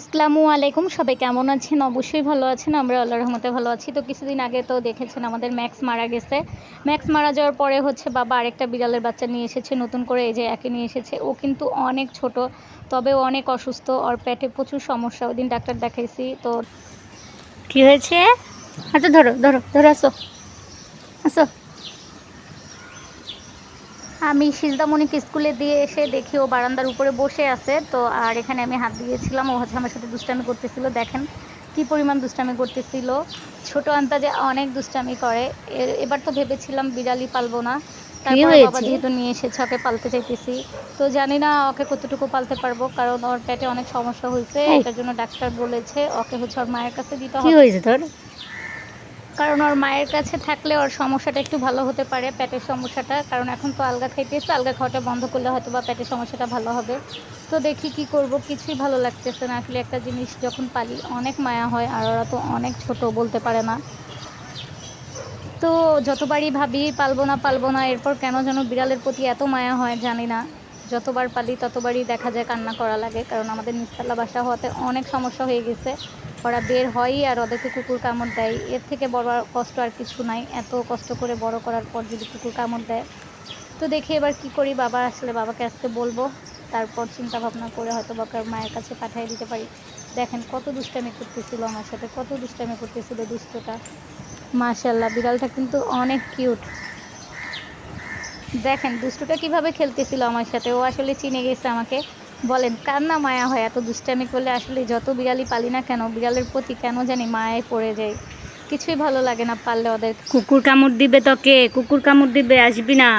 আসসালামু আলাইকুম, সবাই কেমন আছেন? অবশ্যই ভালো আছেন, আমরা আল্লাহর রহমতে ভালো আছি। তো কিছুদিন আগে তো দেখেছেন আমাদের ম্যাক্স মারা গেছে। ম্যাক্স মারা যাওয়ার পরে হচ্ছে বাবা আরেকটা বিড়ালের বাচ্চা নিয়ে এসেছে, নতুন করে এই যে একে নিয়ে এসেছে। ও কিন্তু অনেক ছোট, তবে অনেক অসুস্থ, ওর পেটে প্রচুর সমস্যা। ওই দিন ডাক্তার দেখাইছি, তো কি হয়েছে? আচ্ছা ধরো ধরো ধরো, আসো। আসো। আমি সিজদামণিকে স্কুলে দিয়ে এসে দেখি ও বারান্দার উপরে বসে আছে। তো আর এখানে আমি হাত দিয়েছিলাম ও হচ্ছে আমার সাথে দুষ্টামি করতেছিল। দেখেন কি পরিমাণ দুষ্টামি করতেছিল। ছোট আন্তাজে অনেক দুষ্টামি করে। এবার তো ভেবেছিলাম বিড়ালি পালবো না। তারপর বাবা যেহেতু নিয়ে এসেছে ওকে পালতে চাইতেছি। তো জানি না ওকে কতটুকু পালতে পারব কারণ ওর পেটে অনেক সমস্যা হয়েছে। এটার জন্য ডাক্তার বলেছে ওকে হচ্ছে ওর মায়ের কাছে দিতে কি হবে। হয়েছে তোর? কারণ ওর মায়ের কাছে থাকলে ওর সমস্যাটা একটু ভালো হতে পারে, পেটের সমস্যাটা। কারণ এখন তো আলগা খাইতেছে আলগা খাওয়াটা বন্ধ করলে হয়তো বা পেটের সমস্যাটা ভালো হবে। তো দেখি কি করব, কিছুই ভালো লাগতেছে না। আসলে একটা জিনিস যখন পালি, অনেক মায়া হয় আর ওরা তো অনেক ছোট বলতে পারে না। তো যতবারই ভাবি, পালবো না পালবো না, এরপর কেন যেন বিড়ালের প্রতি এত মায়া হয় জানি না। যতবার পালি ততবারই দেখা যায় কান্না করা লাগে, কারণ আমাদের নিচতলা বাসা হওয়াতে অনেক সমস্যা হয়ে গেছে। ওরা বের হয়ই আর ওদেরকে কুকুর কামড় দেয়। এর থেকে বড় কষ্ট আর কিছু নাই। এত কষ্ট করে বড় করার পর যদি কুকুর কামড় দেয়, তো দেখি এবার কি করি। বাবা আসলে বাবাকে আজকে বলব। তারপর চিন্তা ভাবনা করে হয়তো বাবার মায়ের কাছে পাঠিয়ে দিতে পারি। দেখেন কত দুষ্টামি করতেছিল আমার সাথে, কত দুষ্টামি করতেছিল দুষ্টটা। মাশাল্লাহ বিড়ালটা কিন্তু অনেক কিউট দেখেন, দুষ্টুটা কীভাবে খেলতেছিল আমার সাথে? ও আসলে চিনে গেছে আমাকে। বলেন, কার না মায়া হয় এত দুষ্টামি করলে? আসলে যত বিড়ালি পালি না কেন, বিড়ালের প্রতি কেন জানি মায়ায় পড়ে যায়। কিছুই ভালো লাগে না পারলে ওদের। কুকুর কামড় দিবে তোকে কুকুর কামড় দিবে, আসবি না।